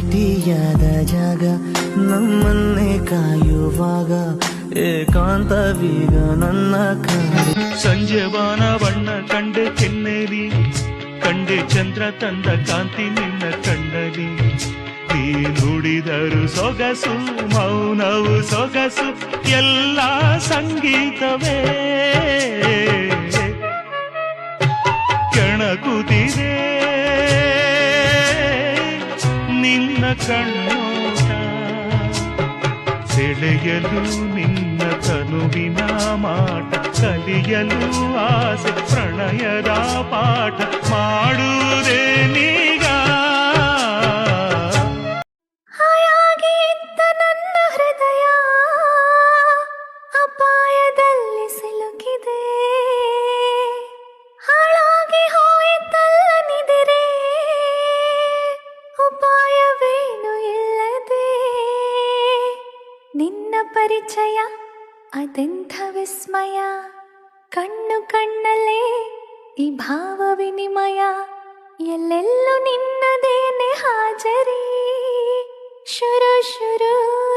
ಭೇಟಿಯಾದ ಜಾಗ ನಮ್ಮನ್ನೇ ಕಾಯುವಾಗ ಏಕಾಂತವೀಗ ನನ್ನ ಕಾಡಿ. ಸಂಜೆ ಬಾನ ಬಣ್ಣ ಕಂಡೆ ಚೆನ್ನೇರಿ ಕಂಡೆ ಚಂದ್ರ ತಂದ ಕಾಂತಿ ನಿನ್ನ ಕಣ್ಣಲಿ ನೀ ನುಡಿದರು ಸೊಗಸು, ಮೌನವು ಸೊಗಸು, ಎಲ್ಲ ಸಂಗೀತವೇ. ಕೆಣಕುತ್ತಿದೆ. ಕಣ್ಣೋಟ. ಸೆಳೆಯಲು ನಿನ್ನ ತನುವಿನ ಮಾಟ, ಕಲಿಯಲು ಆಸೆ, ಪ್ರಣಯದ ಪಾಠ ಮಾಡುವುದೇ ನೀಗ. ನನ್ನ ಹೃದಯ ಅಪಾಯದಲ್ಲಿ ಸಿಲುಕಿದೆ. ನಿನ್ನ ಪರಿಚಯ ಅದೆಂಥ ವಿಸ್ಮಯ. ಕಣ್ಣು ಕಣ್ಣಲ್ಲೇ ಈ ಭಾವ ವಿನಿಮಯ. ಎಲ್ಲೆಲ್ಲೂ ನಿನ್ನದೇನೆ ಹಾಜರಿ. ಶುರು ಶುರು.